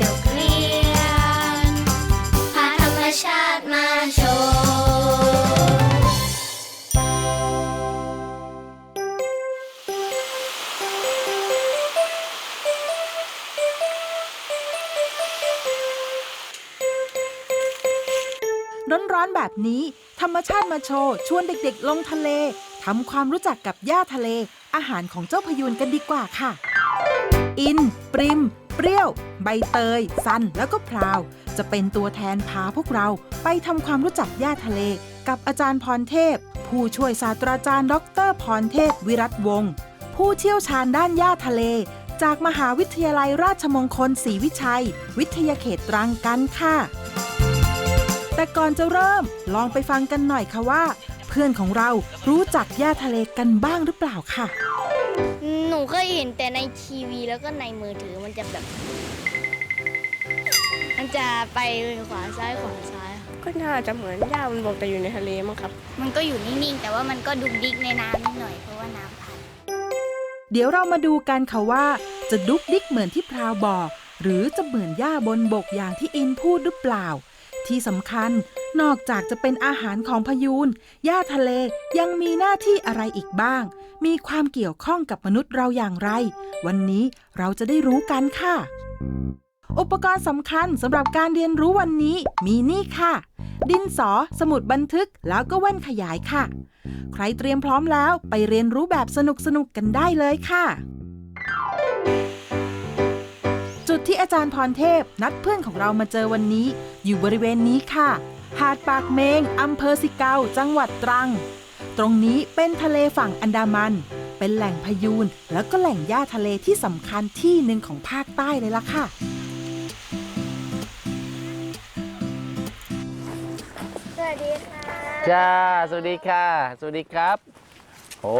นุกเรียนพาธรรมชาติมาชม ร้อนๆแบบนี้ ธรรมชาติมาโชว์ชวนเด็กๆ ลงทะเลทำความรู้จักกับหญ้าทะเล อาหารของเจ้าพยูนกันดีกว่าค่ะ อิน ปริม เปรี้ยว ใบเตยซันแล้วก็พราว จะเป็นตัวแทนพาพวกเราไปทำความรู้จักหญ้าทะเล กับอาจารย์พรเทพ ผู้ช่วยศาสตราจารย์ ดรพรเทพ วิรัตวงศ์ผู้เชี่ยวชาญด้านหญ้าทะเล จากมหาวิทยาลัยราชมงคลศรีวิชัย วิทยาเขตตรังกันค่ะ แต่ก่อนจะเริ่มลองไปฟังกันหน่อยค่ะว่า เพื่อนของเรารู้จักหญ้าทะเลกันบ้างหรือเปล่าค่ะ หนูเคยเห็นแต่ในทีวีแล้วก็ในมือถือมันจะแบบ มันจะไปขวาซ้ายขวาซ้าย ก็น่าจะเหมือนหญ้าบนบกแต่อยู่ในทะเลมั้งครับ มันก็อยู่นิ่งๆ แต่ว่ามันก็ดุกดิกในน้ำนิดหน่อยเพราะว่าน้ำพัดเดี๋ยวเรามาดูกันค่ะว่า จะดุกดิกเหมือนที่พราวบอก หรือจะเหมือนหญ้าบนบกอย่างที่อินพูดหรือเปล่า ที่สำคัญนอกจากจะเป็นอาหารของพยูนหญ้าทะเลยังมีหน้าที่อะไรอีกบ้าง มีความเกี่ยวข้องกับมนุษย์เราอย่างไร วันนี้เราจะได้รู้กันค่ะ อุปกรณ์สำคัญสำหรับการเรียนรู้วันนี้มีนี่ค่ะ ดินสอ สมุดบันทึกแล้วก็แว่นขยายค่ะ ใครเตรียมพร้อมแล้วไปเรียนรู้แบบสนุกๆกันได้เลยค่ะ จุดที่อาจารย์พรเทพนัดเพื่อนของเรามาเจอวันนี้ อยู่บริเวณนี้ค่ะ หาดปากเมงอำเภอสิเกาจังหวัดตรัง ตรงนี้เป็นทะเลฝั่งอันดามัน เป็นแหล่งพายูนแล้วก็แหล่งหญ้าทะเลที่สำคัญที่หนึ่งของภาคใต้เลยล่ะค่ะสวัสดีค่ะ จ้า สวัสดีค่ะ สวัสดีครับ โอ้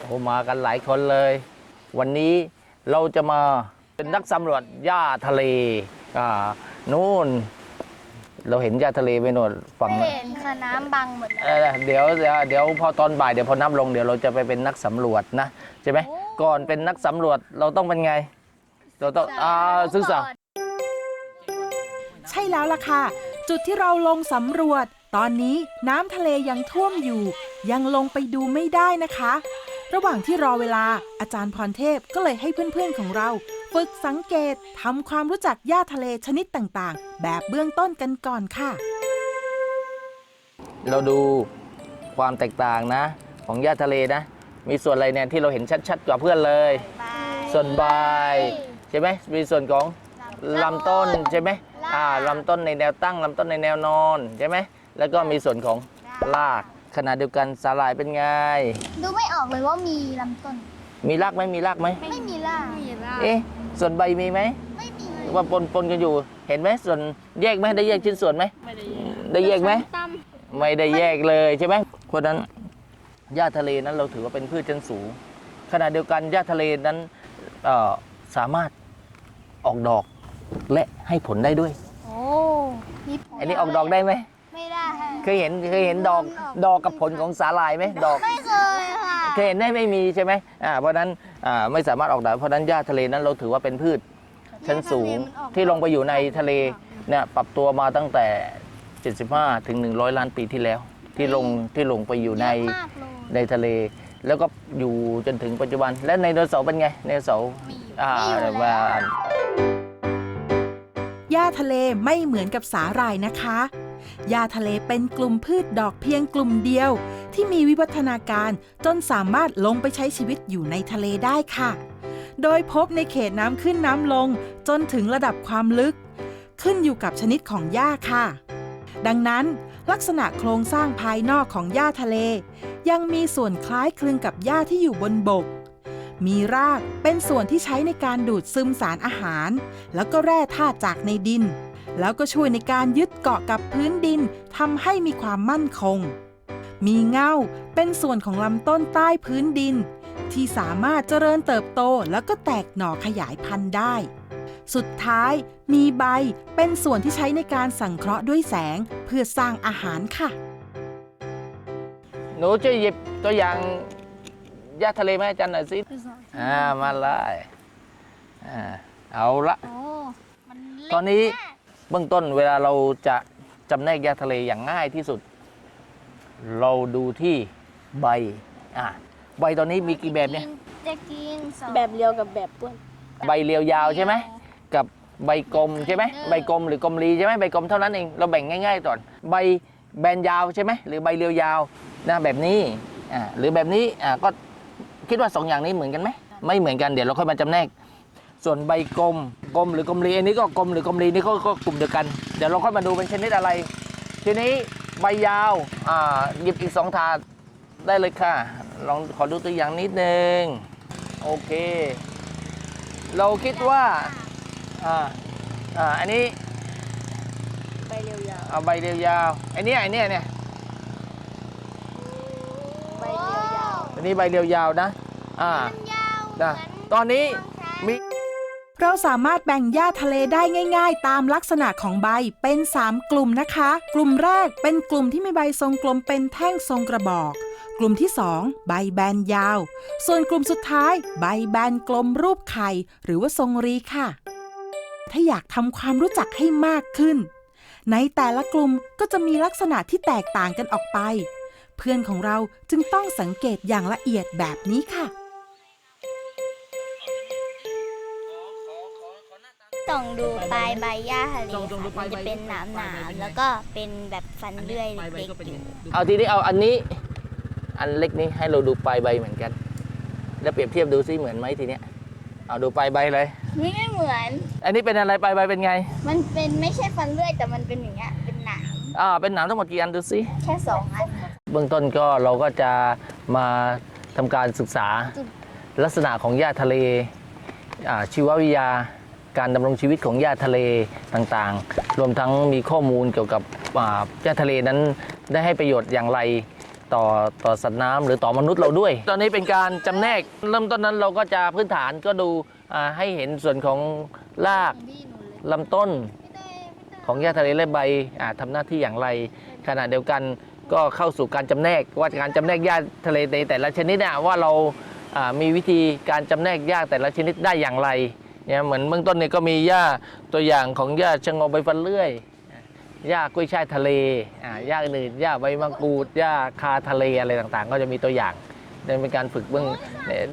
โอ้ มากันหลายคนเลย วันนี้เราจะมาเป็นนักสำรวจหญ้าทะเลอ่านู่น เราเห็นหญ้าทะเลไปโน่นฝั่งไม่เห็นค่ะน้ำบังหมดเลย เออเดี๋ยวเดี๋ยวเดี๋ยวพอตอนบ่ายเดี๋ยวพอน้ำลงเดี๋ยวเราจะไปเป็นนักสำรวจนะใช่ไหมโอ้ ก่อนเป็นนักสำรวจเราต้องเป็นไง เราต้องอ่าศึกษา ใช่แล้วล่ะค่ะ จุดที่เราลงสำรวจ ตอนนี้น้ำทะเลยังท่วมอยู่ ยังลงไปดูไม่ได้นะคะ ระหว่างที่รอเวลาอาจารย์พรเทพก็เลยให้เพื่อนๆของเรา ฝึกสังเกตทำความรู้จักหญ้าทะเลชนิดต่างๆ แบบเบื้องต้นกันก่อนค่ะ เราดูความแตกต่างนะ ของหญ้าทะเลนะ มีส่วนอะไรเนี่ยที่เราเห็นชัดๆกว่าเพื่อนเลย ส่วนใบใช่ไหมมีส่วนของลำต้นใช่ไหมอ่าลำต้นในแนวตั้งลำต้นในแนวนอนใช่ไหมแล้วก็มีส่วนของราก ขณะเดียวกันสาหร่ายเป็นไง ดูไม่ออกเลยว่ามีลำต้น มีรากไหมมีรากไหม ไม่มีล่างไม่มีล่างเอ๊ะ ส่วนใบมีไหม ไม่มีว่าปนปนกันอยู่ เห็นไหมส่วนแยกไหมได้แยกชิ้นส่วนไหมได้แยกไหมไม่ได้แยกเลยใช่ไหมเพราะฉะนั้นหญ้าทะเลนั้นเราถือว่าเป็นพืชชั้นสูง ขณะเดียวกันหญ้าทะเลนั้นเอ่อสามารถออกดอกและให้ผลได้ด้วย โอ้มีผลอันนี้ออกดอกได้ไหม ไม่ได้ เคยเห็นเคยเห็นดอกดอกกับผลของสาหร่ายไหมดอก ไม่เคยค่ะเคยเห็นไหมไม่มีใช่ไหมอ่าเพราะฉะนั้นอ่าไม่สามารถออกดอกเพราะฉะนั้นหญ้าทะเลนั้นเราถือว่าเป็นพืชชั้นสูงที่ลงไปอยู่ในทะเลเนี่ยปรับตัวมาตั้งแต่ 75 ถึง 100 ล้านปีที่แล้ว ที่ลงที่ลงไปอยู่ในเยอะมากเลยในทะเล แล้วก็อยู่จนถึงปัจจุบัน และในไดโนเสาร์เป็นไงไดโนเสาร์อ่าไม่อยู่แล้วว่าหญ้าทะเลไม่เหมือนกับสาหร่ายนะคะ หญ้าทะเลเป็นกลุ่มพืชดอกเพียงกลุ่มเดียว ที่มีวิวัฒนาการจนสามารถลงไปใช้ชีวิตอยู่ในทะเลได้ค่ะ โดยพบในเขตน้ำขึ้นน้ำลงจนถึงระดับความลึก ขึ้นอยู่กับชนิดของหญ้าค่ะ ดังนั้นลักษณะโครงสร้างภายนอกของหญ้าทะเล ยังมีส่วนคล้ายคลึงกับหญ้าที่อยู่บนบก มีรากเป็นส่วนที่ใช้ในการดูดซึมสารอาหาร แล้วก็แร่ธาตุจากในดิน แล้วก็ช่วยในการยึดเกาะกับพื้นดินทำให้มีความมั่นคง มีเง่าเป็นส่วนของลำต้นใต้พื้นดิน ที่สามารถเจริญเติบโตแล้วก็แตกหน่อขยายพันธุ์ได้ สุดท้ายมีใบเป็นส่วนที่ใช้ในการสังเคราะห์ด้วยแสงเพื่อสร้างอาหารค่ะ หนูช่วยหยิบตัวอย่างหญ้าทะเลมาให้อาจารย์หน่อยสิ อ่า มาเลยอ่าเอาละ โอ้ มันเล็กตอนนี้ มาก เบื้องต้นเวลาเราจะจำแนกหญ้าทะเลอย่างง่ายที่สุด เราดูที่ใบอะใบตอนนี้มีกี่แบบเนี่ย จะกินสอง แบบเรียวกับแบบป้วน ใบเรียวยาวใช่ไหมกับใบกลมใช่ไหมใบกลมหรือกลมรีใช่ไหมใบกลมเท่านั้นเองเราแบ่งง่ายๆก่อนใบแบนยาวใช่ไหมหรือใบเรียวยาวนะแบบนี้อ่าหรือแบบนี้อ่าก็คิดว่าสองอย่างนี้เหมือนกันไหมไม่เหมือนกันเดี๋ยวเราค่อยมาจำแนก ส่วนใบกลม กลมหรือกลมรีอันนี้ก็กลมหรือกลมรีนี่ก็ก็กลุ่มเดียวกัน เดี๋ยวเราค่อยมาดูเป็นชนิดอะไร ทีนี้ใบยาวอ่าหยิบอีกสองถาดได้เลยค่ะ ลองขอดูตัวอย่างนิดนึงโอเค เราคิดว่าอ่าอ่าอันนี้ใบเรียวยาวเอาใบเรียวยาวไอ้เนี่ยไอ้เนี่ยเนี่ยใบเรียวยาวอันนี้ใบเรียวยาวนะอ่ามันยาวนะเหมือนตอนนี้ของฉันมี เราสามารถแบ่งหญ้าทะเลได้ง่าย ๆ ตามลักษณะของใบเป็น 3 กลุ่มนะคะ กลุ่มแรกเป็นกลุ่มที่มีใบทรงกลมเป็นแท่งทรงกระบอก กลุ่มที่ 2 ใบแบนยาว ส่วนกลุ่มสุดท้าย ใบแบนกลมรูปไข่หรือว่าทรงรีค่ะ ถ้าอยากทำความรู้จักให้มากขึ้น ในแต่ละกลุ่มก็จะมีลักษณะที่แตกต่างกันออกไป เพื่อนของเราจึงต้องสังเกตอย่างละเอียดแบบนี้ค่ะ ต้องดูปลายใบหญ้าทะเลต้องต้องดูปลายมันใบ จะเป็นหนามหปลายนาใบเป็นไงแล้วก็เป็นแบบฟันเลื่อยเล็กๆอยู่เอาทีนี้เอาอันนี้ อันเล็กนี้ให้เราดูปลายใบเหมือนกัน แล้วเปรียบเทียบดูซิเหมือนไหมทีเนี้ยเอาดูปลายใบเลย ไม่ได้เหมือน อันนี้เป็นอะไรปลายใบเป็นไงมันเป็นไม่ใช่ฟันเลื่อยแต่มันเป็นอย่างเงี้ยเป็นหนามอ่าเป็นหนามทั้งหมดกี่อันดูซิแค่สองอัน เบื้องต้นก็เราก็จะมาทำการศึกษาจุดลักษณะของหญ้าทะเลอ่าชีววิทยา การดำรงชีวิตของหญ้าทะเลต่างๆ รวมทั้งมีข้อมูลเกี่ยวกับหญ้าทะเลนั้นได้ให้ประโยชน์อย่างไรต่อต่อสัตว์น้ำหรือต่อมนุษย์เราด้วย ตอนนี้เป็นการจำแนก เริ่มต้นนั้นเราก็จะพื้นฐานก็ดูให้เห็นส่วนของรากลยลำต้น ของหญ้าทะเลและใบอ่าทำหน้าที่อย่างไร ขณะเดียวกันก็เข้าสู่การจำแนกว่าการจำแนกหญ้าทะเลในแต่ละชนิดนะว่าเราอ่ามีวิธีการจำแนกหญ้าแต่ละชนิดได้อย่างไร เนี่ยเหมือนเบื้องต้นเนี่ยก็มีหญ้าตัวอย่างของหญ้าชะงอใบฟันเลื่อยหญ้ากล้วยช่ายทะเลอ่าหญ้าอื่นหญ้าใบมะกรูดหญ้าคาทะเลอะไรต่างๆ ก็จะมีตัวอย่างเป็นการฝึกเบื้อง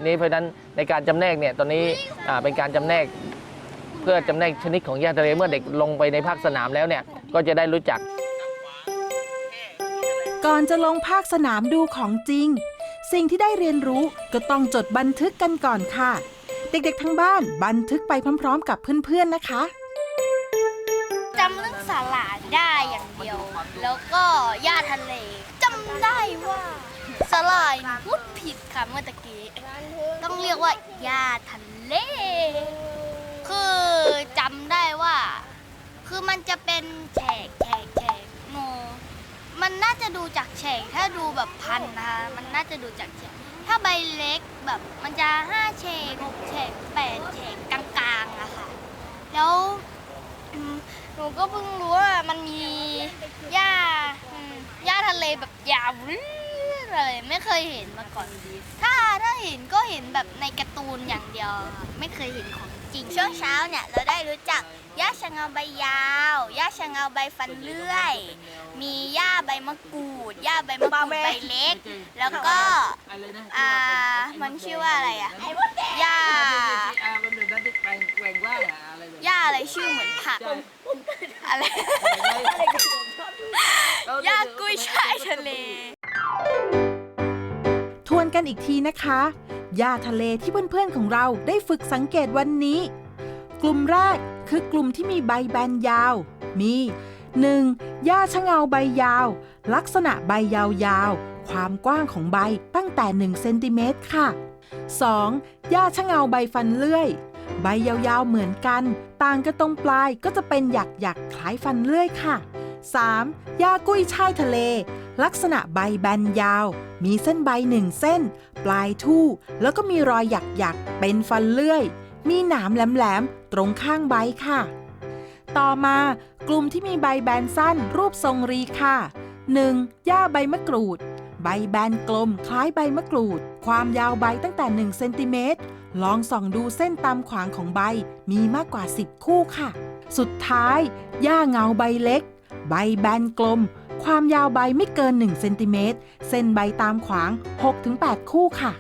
นี่เพราะนั้นในการจำแนกเนี่ยตอนนี้อ่าเป็นการจำแนกเพื่อจำแนกชนิดของหญ้าทะเลเมื่อเด็กลงไปในภาคสนามแล้วเนี่ยก็จะได้รู้จัก ก่อนจะลงภาคสนามดูของจริง สิ่งที่ได้เรียนรู้ก็ต้องจดบันทึกกันก่อนค่ะ เด็กๆทั้งบ้านบันทึกไปพร้อมๆ กับเพื่อนๆนะคะจำเรื่องสาหร่ายได้อย่างเดียว แล้วก็หญ้าทะเลจำได้ว่าสาหร่ายพูดผิดค่ะเมื่อตะกี้ ต้องเรียกว่าหญ้าทะเล คือจำได้ว่า คือมันจะเป็นแฉกแฉกแฉกโนมันน่าจะดูจากแฉกถ้าดูแบบพันนะคะมันน่าจะดูจากแฉก ถ้าใบเล็กแบบมันจะห้าแฉกหกแฉกแปดแฉกกลางๆอะค่ะ แล้วหนูก็เพิ่งรู้ว่ามันมีหญ้าหญ้าทะเลแบบยาวเลยไม่เคยเห็นมาก่อน ถ้าถ้าเห็นก็เห็นแบบในการ์ตูนอย่างเดียว ไม่เคยเห็นของ ริงช่วงเช้าเนี่ยเราได้รู้จักหญ้าชะเงาใบยาวหญ้าชะเงาใบฟันเลื่อย มีหญ้าใบมะกรูดหญ้าใบมะกรูดใบเล็ก แล้วก็อ่ามันชื่อว่าอะไรอะหญ้าหญ้าอะไรชื่อเหมือนผักอะไรหญ้ากุ้ยช่ายทะเลท วนกันอีกทีนะคะหญ้าทะเลที่เพื่อนๆของเราได้ฝึกสังเกตวันนี้ กลุ่มแรกคือกลุ่มที่มีใบแบนยาว มี 1. หญ้าชะเงาใบยาว ลักษณะใบยาวๆ ความกว้างของใบตั้งแต่ 1 เซนติเมตรค่ะ 2. หญ้าชะเงาใบฟันเลื่อย ใบยาวๆ เหมือนกัน ต่างกันตรงปลายก็จะเป็นหยักๆ คล้ายฟันเลื่อยค่ะ 3. หญ้ากุ้ยช่ายทะเล ลักษณะใบแบนยาว มีเส้นใบหนึ่งเส้น ปลายทู่ แล้วก็มีรอยหยักๆ เป็นฟันเลื่อย มีหนามแหลมๆ ตรงข้างใบค่ะ ต่อมากลุ่มที่มีใบแบนสั้นรูปทรงรีค่ะ 1. หญ้าใบมะกรูด ใบแบนกลมคล้ายใบมะกรูด ความยาวใบตั้งแต่ 1 เซนติเมตร ลองส่องดูเส้นตามขวางของใบ มีมากกว่า 10 คู่ค่ะ สุดท้าย หญ้าเงาใบเล็ก ใบแบนกลม ความยาวใบไม่เกิน 1 เซนติเมตร เส้นใบตามขวาง 6-8 คู่ค่ะ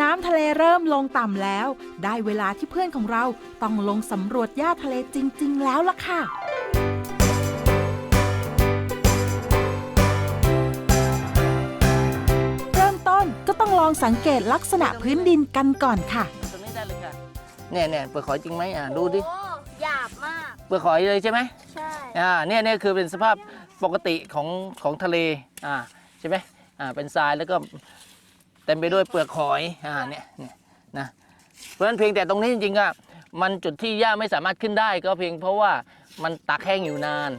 น้ำทะเลเริ่มลงต่ำแล้ว ได้เวลาที่เพื่อนของเราต้องลงสำรวจหญ้าทะเลจริง ๆ แล้วล่ะค่ะเริ่มต้นก็ต้องลองสังเกตลักษณะพื้นดินกันก่อนค่ะ เนี่ยเนี่ยเปลือกหอยจริงไหมอะดูดิ โอ้หยาบมาก เปลือกหอยเลยใช่ไหมใช่อ่าเนี่ยเนี่ยคือเป็นสภาพปกติของของทะเลอ่าใช่ไหมอ่าเป็นทรายแล้วก็เต็มไปด้วยเปลือกหอยอ่าเนี่ยเนี่ยนะเพราะฉะนั้นเพียงแต่ตรงนี้จริงๆอะมันจุดที่หญ้าไม่สามารถขึ้นได้ก็เพียงเพราะว่ามันตากแห้งอยู่นาน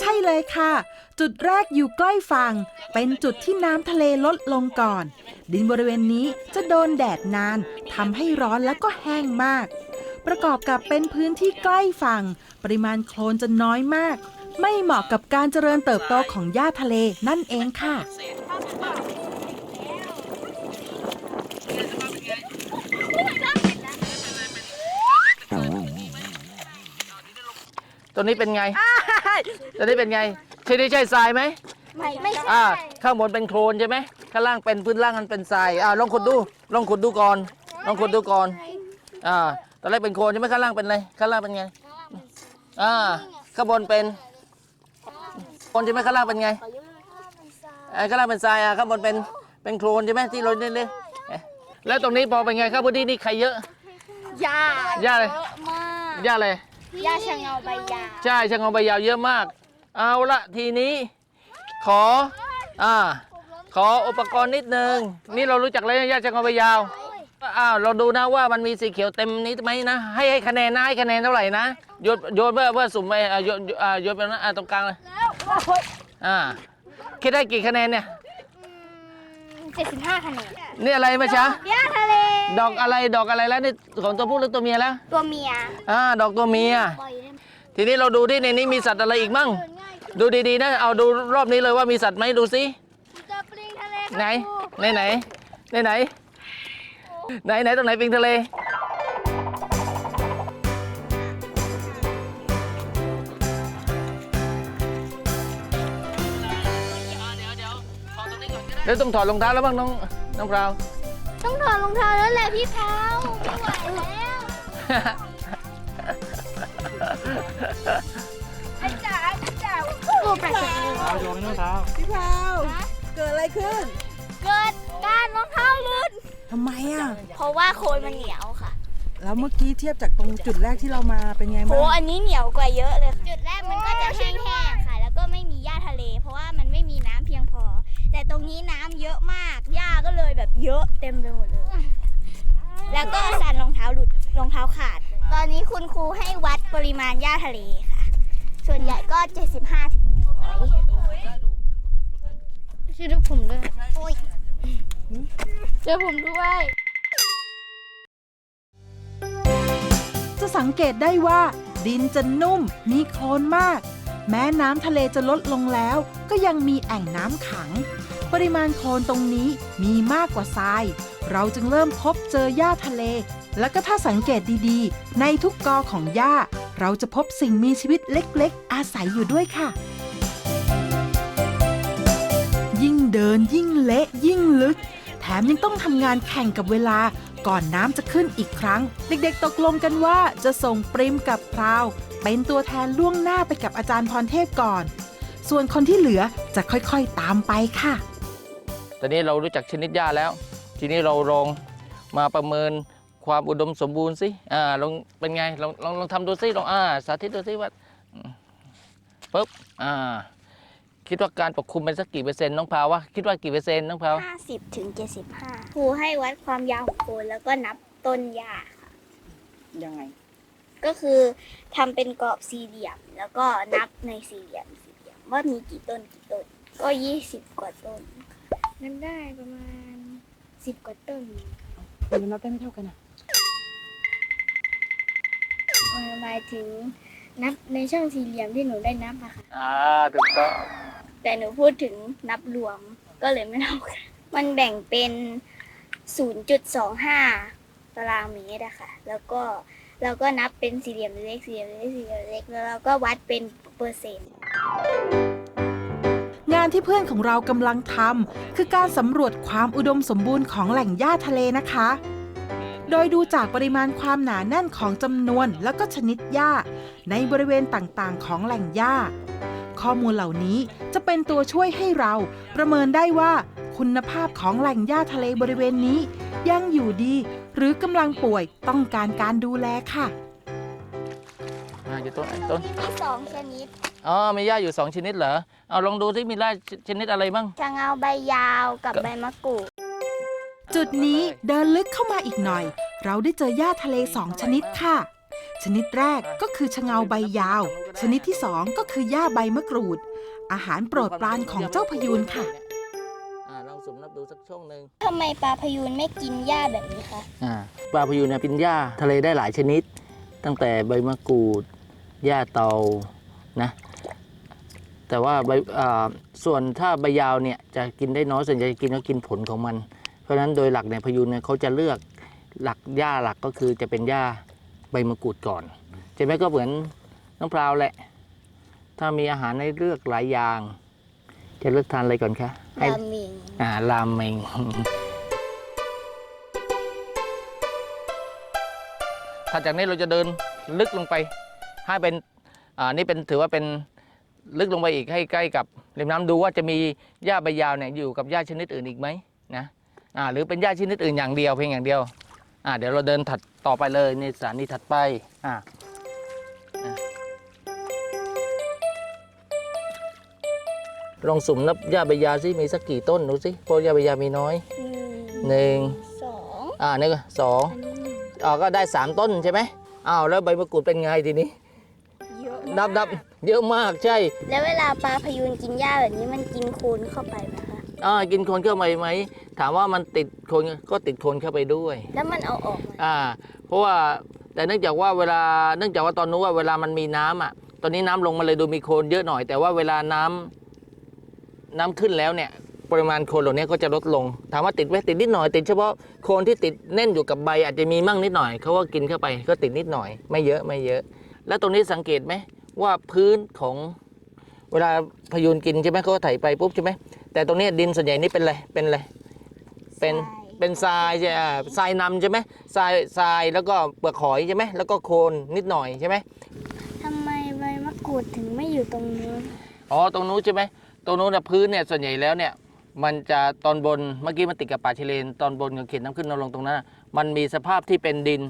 ใช่เลยค่ะ จุดแรกอยู่ใกล้ฝั่งเป็นจุดที่น้ำทะเลลดลงก่อน ดินบริเวณนี้จะโดนแดดนานทำให้ร้อนแล้วก็แห้งมาก ประกอบกับเป็นพื้นที่ใกล้ฝั่ง ปริมาณโคลนจะน้อยมาก ไม่เหมาะกับการเจริญเติบโตของหญ้าทะเลนั่นเองค่ะตัวนี้เป็นไง ตัวนี้เป็นไง ช่ได้ใช่ทรายไหมไม่ไม่ใช่อ่าข้างบนเป็นโคลนใช่ไหมข้างล่างเป็นพื้นล่างมันเป็นทรายอ่าลองขุดดูลองขุดดูก่อนลองขุดดูก่อนอ่าตอนแรกเป็นโคลนใช่ไหมข้างล่างเป็นอะไรข้างล่างเป็นไงอ่าข้างบนเป็นโคลนใช่ไหมข้างล่างเป็นไงเอ่อข้างล่างเป็นทรายอ่าข้างบนเป็นเป็นโคลนใช่ไหมที่เราเล่นเลยเอ๊ะแล้วตรงนี้พอเป็นไงครับพื้นที่นี่ใครเยอะหยาบหญ้าอะไรเยอะมากหญ้าอะไรหญ้าชะเงาใบหยาบใช่ช่างเอาใบยาวเยอะมาก เอาละทีนี้ ขออ่าขออุปกรณ์นิดนึง นี่เรารู้จักแล้วนะญาติช่างเอาใบยาวอ้าวเราดูนะว่ามันมีสีเขียวเต็มนี้ไหมนะ ให้ให้คะแนนนะให้คะแนนเท่าไหร่นะโยนโยนเพื่อเพื่อสุ่มไปอ่าโยนอ่าโยนไปนะอ่าตรงกลางเลยอ่าคิดได้กี่คะแนนเนี่ยเจ็ดสิบห้าคะแนนนี่อะไรมาช้าหญ้าทะเลดอกอะไรดอกอะไรแล้วนี่ของตัวผู้หรือตัวเมียแล้ว ตัวเมียอ่าดอกตัวเมียปล่อยได้ไหมทีนี้เราดูที่ในนี้มีสัตว์อะไรอีกมั่งเดินง่ายดูดีๆนะเอาดูรอบนี้เลยว่ามีสัตว์ไหมดูสิเจอปลิงทะเลไหนไหนไหนไหนไหนไหนไหนตรงไหนปิงทะเลเดี๋ยวต้องถอดรองเท้าแล้วบ้างน้องน้องพราวต้องถอดรองเท้าแล้วแหละพี่เขาไม่ไหวแล้วไอ้จ๋าไอ้จ๋า ตัวแปลกพี่พาวเกิดอะไรขึ้น เกิดการรองเท้าหลุด ทำไมอะ เพราะว่าโคลนมันเหนียวค่ะแล้วเมื่อกี้เทียบจากตรงจุดแรกที่เรามาเป็นไงโหบ้างอันนี้เหนียวกว่าเยอะเลยจุดแรกมันก็จะแห้งๆค่ะ แล้วก็ไม่มีหญ้าทะเล เพราะว่ามันไม่มีน้ำเพียงพอ แต่ตรงนี้น้ำเยอะมากหญ้าก็เลยแบบเยอะเต็มไปหมดเลย แล้วก็สั่นรองเท้าหลุดรองเท้าขาด ตอนนี้คุณครูให้วัดปริมาณหญ้าทะเลค่ะ ส่วนใหญ่ก็ 75ถึง100 ช่วยดูผมด้วยช่วยผมด้วย จะสังเกตได้ว่า ดินจะนุ่ม มีโคลนมาก แม้น้ำทะเลจะลดลงแล้ว ก็ยังมีแอ่งน้ำขัง ปริมาณโคลนตรงนี้มีมากกว่าทราย เราจึงเริ่มพบเจอหญ้าทะเล แล้วก็ถ้าสังเกตดีๆ ในทุกกอของหญ้า เราจะพบสิ่งมีชีวิตเล็กๆ อาศัยอยู่ด้วยค่ะ เดินยิ่งเละยิ่งลึก แถมยังต้องทำงานแข่งกับเวลาก่อนน้ำจะขึ้นอีกครั้ง เด็กๆตกลงกันว่าจะส่งปริมกับพราว เป็นตัวแทนล่วงหน้าไปกับอาจารย์พรเทพก่อน ส่วนคนที่เหลือจะค่อยๆตามไปค่ะ ตอนนี้เรารู้จักชนิดหญ้าแล้ว ทีนี้เราลองมาประเมินความอุดมสมบูรณ์สิอ่าลองเป็นไงลองลองลองทำดูสิลองอ่าสาธิตดูสิว่าปุ๊บอ่า คิดว่าการปกคลุมเป็นสักกี่เปอร์เซ็นต์น้องพาวว่าคิดว่ากี่เปอร์เซ็นต์น้องพาว50ถึง75ครูให้วัดความยาวของโคนแล้วก็นับต้นหญ้าค่ะ ยังไง ก็คือทำเป็นกรอบสี่เหลี่ยม แล้วก็นับในสี่เหลี่ยมสี่เหลี่ยมว่ามีกี่ต้นกี่ต้น ก็ยี่สิบกว่าต้นนับได้ประมาณสิบกว่าต้นมันนับได้ไม่เท่ากันอะหมายถึง นับในช่องสี่เหลี่ยมที่หนูได้นับอะค่ะ อ่าถูกต้องแต่หนูพูดถึงนับรวมก็เลยไม่เท่ากันมันแบ่งเป็น 0.25 ตารางเมตรอะค่ะ แล้วก็เราก็นับเป็นสี่เหลี่ยมเล็กสี่เหลี่ยมเล็กสี่เหลี่ยมเล็กแล้วเราก็วัดเป็นเปอร์เซ็นต์ งานที่เพื่อนของเรากำลังทำคือการสำรวจความอุดมสมบูรณ์ของแหล่งหญ้าทะเลนะคะ โดยดูจากปริมาณความหนาแน่นของจำนวนแล้วก็ชนิดหญ้า ในบริเวณต่างๆ ของแหล่งหญ้า ข้อมูลเหล่านี้จะเป็นตัวช่วยให้เราประเมินได้ว่าคุณภาพของแหล่งหญ้าทะเลบริเวณนี้ ยังอยู่ดี หรือกำลังป่วยต้องการการดูแลค่ะอ่าอยู่ต้นต้นที่มีสองชนิดอ๋อ มีหญ้าอยู่สองชนิดเหรอ เอาลองดูที่มีหญ้าชนิดอะไรบ้างชะเงาใบยาวกับก็ใบมะกรูด จุดนี้เดินลึกเข้ามาอีกหน่อย เราได้เจอหญ้าทะเลสองชนิดค่ะ ชนิดแรกก็คือชะเงาใบยาว ชนิดที่สองก็คือหญ้าใบมะกรูด อาหารโปรดปรานของเจ้าพยูนค่ะอ่าลองสุ่มนับดูสักช่วงหนึ่งทำไมปลาพยูนไม่กินหญ้าแบบนี้คะอ่าปลาพยูนเนี่ยกินหญ้าทะเลได้หลายชนิด ตั้งแต่ใบมะกรูดหญ้าเตานะแต่ว่าใบอ่าส่วนถ้าใบยาวเนี่ยจะกินได้น้อยส่วนใหญ่จะกินก็กินผลของมันเพ ราะฉะนั้นโดยหลักเนี่ยพยูนเนี่ยเขาจะเลือกหลักหญ้าหลักก็คือจะเป็นหญ้าใบมะกรูดก่อนใช่ไหมก็เหมือนน้องพราวแหละ ถ้ามีอาหารให้เลือกหลายอย่าง จะเลือกทานอะไรก่อนคะให้ราเมิงอ่ารามเมงถ้าจากนี้เราจะเดินลึกลงไปให้เป็นอ่านี่เป็นถือว่าเป็นลึกลงไปอีกให้ใกล้กับริมน้ำดูว่าจะมีหญ้าใบยาวเนี่ยอยู่กับหญ้าชนิดอื่นอีกไหมนะ อ่าหรือเป็นหญ้าชนิดอื่นอย่างเดียวเพียงอย่างเดียวอ่าเดี๋ยวเราเดินถัดต่อไปเลยในสถานีถัดไปอ่าอ่าลองสุ่มนับหญ้าใบยาวซิมีสักกี่ต้นดูสิเพราะหญ้าใบยาวมีน้อยหนึ่งหนึ่งสองอ่านี่ก็สองอันนี้หนึ่งอ๋อก็ได้สามต้นใช่ไหมอ้าวแล้วใบมะกรูดเป็นไงทีนี้เยอะนับนับเยอะมากใช่ แล้วเวลาปลาพยูนกินหญ้าแบบนี้มันกินโคลนเข้าไปไหมคะอ่ากินโคลนเข้าไปไหม ถามว่ามันติดโคลนก็ติดโคลนเข้าไปด้วย แล้วมันเอาออกมาอ่า เพราะว่าแต่เนื่องจากว่าเวลาเนื่องจากว่าตอนนู้นว่าเวลามันมีน้ำอะ ตอนนี้น้ำลงมาเลยดูมีโคลนเยอะหน่อย แต่ว่าเวลาน้ำน้ำขึ้นแล้วเนี่ยปริมาณโคลนเหล่านี้ก็จะลดลง ถามว่าติดไหมติดนิดหน่อย ติดเฉพาะโคลนที่ติดแน่นอยู่กับใบอาจจะมีมั่งนิดหน่อยเขาก็กินเข้าไปก็ติดนิดหน่อย ไม่เยอะไม่เยอะ แล้วตรงนี้สังเกตไหมว่าพื้นของเวลาพยูนกินใช่ไหมเขาก็ไถไปปุ๊บใช่ไหมแต่ตรงนี้ดินส่วนใหญ่นี่เป็นอะไรเป็นอะไร เป็นเป็นทรายใช่อ่าทรายนำใช่ไหมทรายทรายแล้วก็เปลือกหอยใช่ไหมแล้วก็โคลนนิดหน่อยใช่ไหมทำไมใบมะกรูดถึงไม่อยู่ตรงนู้นอ๋อตรงนู้นใช่ไหมตรงนู้นน่ะพื้นเนี่ยส่วนใหญ่แล้วเนี่ยมันจะตอนบนเมื่อกี้มันติดกับป่าชายเลน ตอนบนกับเขตน้ำขึ้นน้ำลงตรงนั้นน่ะมันมีสภาพที่เป็นดิน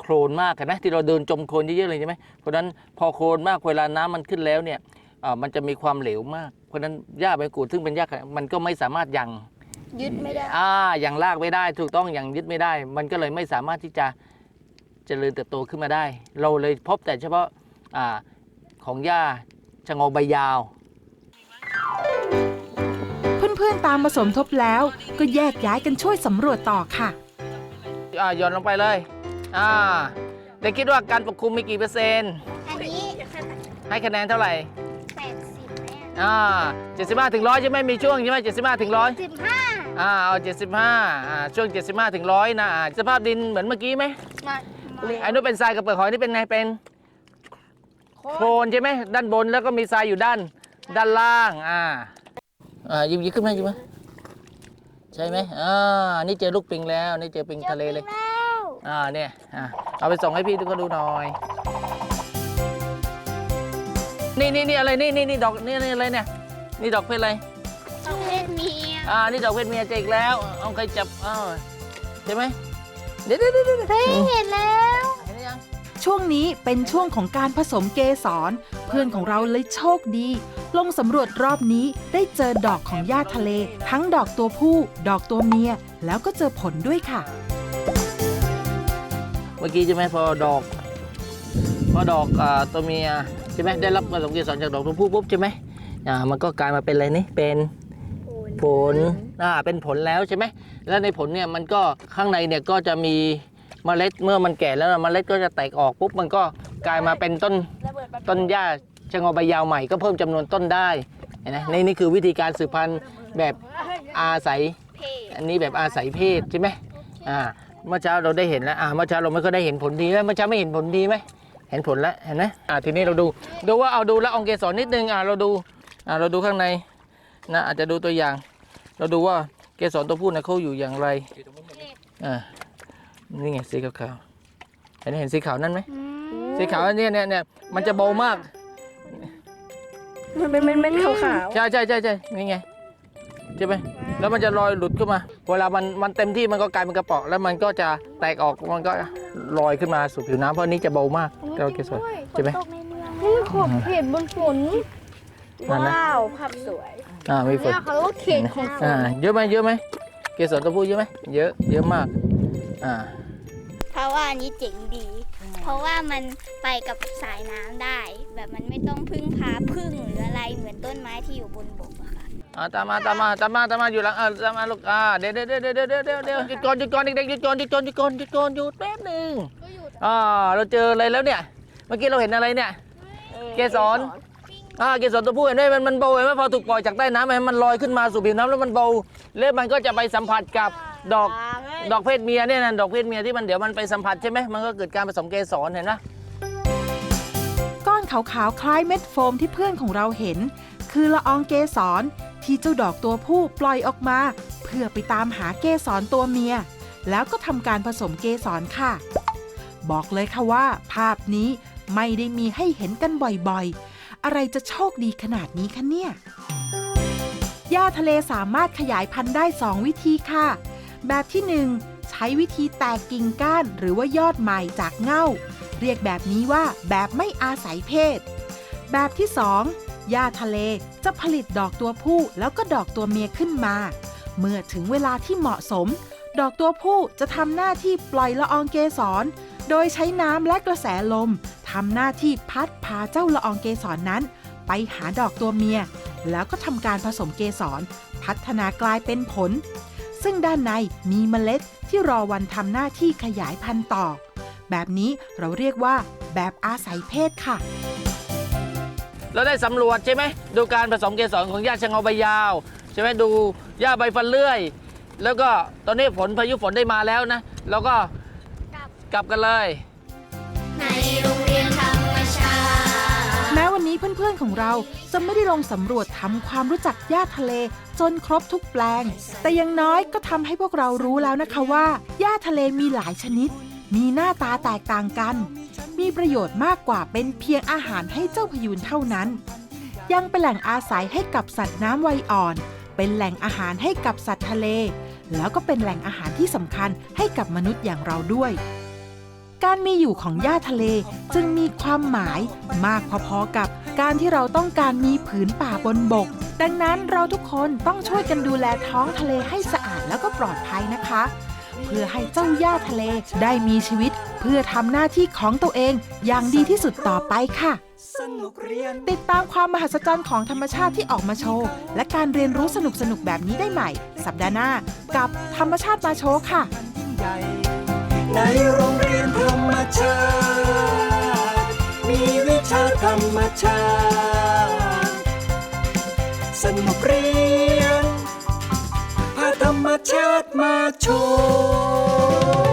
โคลนมากเห็นไหมที่เราเดินจมโคลนเยอะๆเลยใช่ไหมเพราะฉะนั้นพอโคลนมากเวลาน้ำมันขึ้นแล้วเนี่ยเอ่อมันจะมีความเหลวมาก เพราะฉะนั้นหญ้าใบกรูดซึ่งเป็นหญ้าขนาดมันก็ไม่สามารถยัง ยึดไม่ได้ อ่ายังลากไม่ได้ถูกต้องยังยึดไม่ได้ มันก็เลยไม่สามารถที่จะเจริญเติบโตขึ้นมาได้ เราเลยพบแต่เฉพาะอาของหญ้าชะงอใบยาว เพื่อนๆตามมาสมทบแล้ว ก็แยกย้ายกันช่วยสำรวจต่อค่ะ อ่าโยนลงไปเลยอ่าเด็กคิดว่าการปกคลุมมีกี่เปอร์เซ็นต์อันนี้ให้คะแนนเท่าไหร่แปดสิบแม่อ่าเจ็ดสิบห้าถึงร้อยใช่ไหมมีช่วงใช่ไหมเจ็ดสิบห้าถึงร้อยสิบห้า อ่าเอาเจ็ดสิบห้าอ่าช่วงเจ็ดสิบห้าถึงร้อยนะอ่าสภาพดินเหมือนเมื่อกี้ไหมมาไอ้นู้นเป็นทรายกับเปลือกหอยนี่เป็นไงเป็นโคลนใช่ไหมด้านบนแล้วก็มีทรายอยู่ด้านด้านล่างอ่าอ่ายิบยิบขึ้นมายิบมาใช่ไหมอ่านี่เจอลูกปิงแล้วนี่เจอปิงทะเลเลยแล้วอ่าเนี่ยอ่าเอาไปส่งให้พี่ทุกคนดูหน่อยนี่นี่นี่อะไรนี่นี่นี่ดอกนี่นี่อะไรเนี่ยนี่ดอกเพชรอะไร ต้องเพศเมียอ่านี่ดอกเพชรเมียเจออีกแล้วเอาใครจับอ้าวใช่ไหมเดี๋ยวเดี๋ยวเดี๋ยวเดี๋ยวเฮ้ยเห็นแล้วเห็นหรือยังช่วงนี้เป็นช่วงของการผสมเกสร เพื่อนของเราเลยโชคดี ลงสำรวจรอบนี้ได้เจอดอกของหญ้าทะเล ทั้งดอกตัวผู้ ดอกตัวเมีย แล้วก็เจอผลด้วยค่ะ เมื่อกี้ใช่ไหมพอดอก พอดอกอาตัวเมียใช่ไหมได้รับผสมเกสรจากดอกตัวผู้ปุ๊บใช่ไหมอ่ามันก็กลายมาเป็นอะไรนี่เป็น ผลอ่าเป็นผลแล้วใช่ไหมแล้วในผลเนี่ยมันก็ข้างในเนี่ยก็จะมีเมล็ดเมื่อมันแก่แล้วเมล็ดก็จะแตกออกปุ๊บมันก็กลายมาเป็นต้นต้นหญ้าชะงอใบยาวใหม่ก็เพิ่มจำนวนต้นได้เห็นไหมนี่นี่คือวิธีการสืบพันธุ์แบบอาศัยอันนี้แบบอาศัยเพศใช่ไหมอ่าเมื่อเช้าเราได้เห็นแล้วอ่าเมื่อเช้าเราไม่ค่อยได้เห็นผลดีแล้วเมื่อเช้าไม่เห็นผลดีไหมเห็นผลแล้วเห็นไหมอ่าทีนี้เราดูดูว่าเอาดูแล้วองเกสรนิดนึงอ่าเราดูอ่าเราดูข้างใน นะอาจจะดูตัวอย่าง เราดูว่าเกสรตัวผู้นะเขาอยู่อย่างไรอ่านี่ไงสีขาวๆเห็นเห็นสีขาวนั่นไหมสีขาวเนี่ยเนี่ยเนี่ยมันจะเบามาก มันเป็นเม็ดๆขาวใช่ใช่ใช่ใช่นี่ไงใช่ไหมแล้วมันจะลอยหลุดขึ้นมา เวลามันมันเต็มที่มันก็กลายเป็นกระเป๋อแล้วมันก็จะแตกออกมันก็ลอยขึ้นมาสู่ผิวน้ำเพราะนี้จะเบามากเราเกสรใช่ไหมๆนี่ขอบเขตบนฝนนั่นนะว้าวภาพสวย อ่ามีฝนเนี่ยเขาก็เขตของฝนอ่าเยอะไหมเยอะไหมเกสรตัวผู้เยอะไหมเยอะเยอะมากอ่าเพราะว่าอันนี้เจ๋งดี เพราะว่ามันไปกับสายน้ำได้ แบบมันไม่ต้องพึ่งพาพึ่งหรืออะไรเหมือนต้นไม้ที่อยู่บนบกอะค่ะอ่าตามมาตามมาตามมาตามมาอยู่หลังอ่าตามมาลูกอ่าเดี๋ยวเดี๋ยวเดี๋ยวเดี๋ยวเดี๋ยวเดี๋ยวเดี๋ยวหยุดก่อนหยุดก่อนเด็กๆหยุดก่อนหยุดก่อนหยุดก่อนหยุดก่อนหยุดแป๊บหนึ่งอ่าเราเจออะไรแล้วเนี่ย เมื่อกี้เราเห็นอะไรเนี่ย เกสร อ่าเกสรตัวผู้เห็นไหมมันมันเบาเห็นไหมพอถูกปล่อยจากใต้น้ำเห็นไหมมันลอยขึ้นมาสู่ผิวน้ำแล้วมันเบาแล้วมันก็จะไปสัมผัสกับดอกดอกเพศเมียเนี่ยนะดอกเพศเมียที่มันเดี๋ยวมันไปสัมผัสใช่ไหมมันก็เกิดการผสมเกสรเห็นไหมก้อนขาวๆคล้ายเม็ดโฟมที่เพื่อนของเราเห็น คือละอองเกสรที่เจ้าดอกตัวผู้ปล่อยออกมา เพื่อไปตามหาเกสรตัวเมีย แล้วก็ทำการผสมเกสรค่ะ บอกเลยค่ะว่า ภาพนี้ไม่ได้มีให้เห็นกันบ่อยๆ อะไรจะโชคดีขนาดนี้คะเนี่ยหญ้าทะเลสามารถขยายพันธุ์ได้ 2 วิธีค่ะ แบบที่ 1 ใช้วิธีแตกกิ่งก้านหรือว่ายอดใหม่จากเง่า เรียกแบบนี้ว่าแบบไม่อาศัยเพศ แบบที่ 2 หญ้าทะเลจะผลิตดอกตัวผู้แล้วก็ดอกตัวเมียขึ้นมา เมื่อถึงเวลาที่เหมาะสม ดอกตัวผู้จะทำหน้าที่ปล่อยละอองเกสร โดยใช้น้ำและกระแสลมทำหน้าที่พัดพาเจ้าละอองเกสรนนั้น ไปหาดอกตัวเมีย แล้วก็ทำการผสมเกสร พัฒนากลายเป็นผล ซึ่งด้านในมีเมล็ดที่รอวันทำหน้าที่ขยายพันธุ์ต่อ แบบนี้เราเรียกว่าแบบอาศัยเพศค่ะเราได้สำรวจใช่ไหมดูการผสมเกสรของหญ้าชะเงาใบยาวใช่ไหมดูหญ้าใบฟันเลื่อย แล้วก็ตอนนี้ฝนพายุฝนได้มาแล้วนะเราก็ กลับกันเลย ในโรงเรียนธรรมชาติแม้วันนี้เพื่อนๆของเราจะไม่ได้ลงสำรวจทำความรู้จักหญ้าทะเลจนครบทุกแปลง แต่อยังน้อยก็ทำให้พวกเรารู้แล้วนะคะว่าหญ้าทะเลมีหลายชนิด มีหน้าตาแตกต่างกัน มีประโยชน์มากกว่าเป็นเพียงอาหารให้เจ้าพยูนเท่านั้น ยังเป็นแหล่งอาศัยให้กับสัตว์น้ำวัยอ่อน เป็นแหล่งอาหารให้กับสัตว์ทะเล แล้วก็เป็นแหล่งอาหารที่สำคัญให้กับมนุษย์อย่างเราด้วย การมีอยู่ของหญ้าทะเลจึงมีความหมายมากพอๆกับการที่เราต้องการมีผืนป่าบนบก ดังนั้นเราทุกคนต้องช่วยกันดูแลท้องทะเลให้สะอาดแล้วก็ปลอดภัยนะคะ เพื่อให้เจ้าหญ้าทะเลได้มีชีวิต เพื่อทำหน้าที่ของตัวเองอย่างดีที่สุดต่อไปค่ะติดตามความมหัศจรรย์ของธรรมชาติที่ออกมาโชว์ และการเรียนรู้สนุกๆแบบนี้ได้ใหม่ สัปดาห์หน้า กับธรรมชาติมาโชว์ค่ะ ในโรงเรียนธรรมชาติ มีวิชาธรรมชาติ สนุกเรียนพาธรรมชาติมาโชว์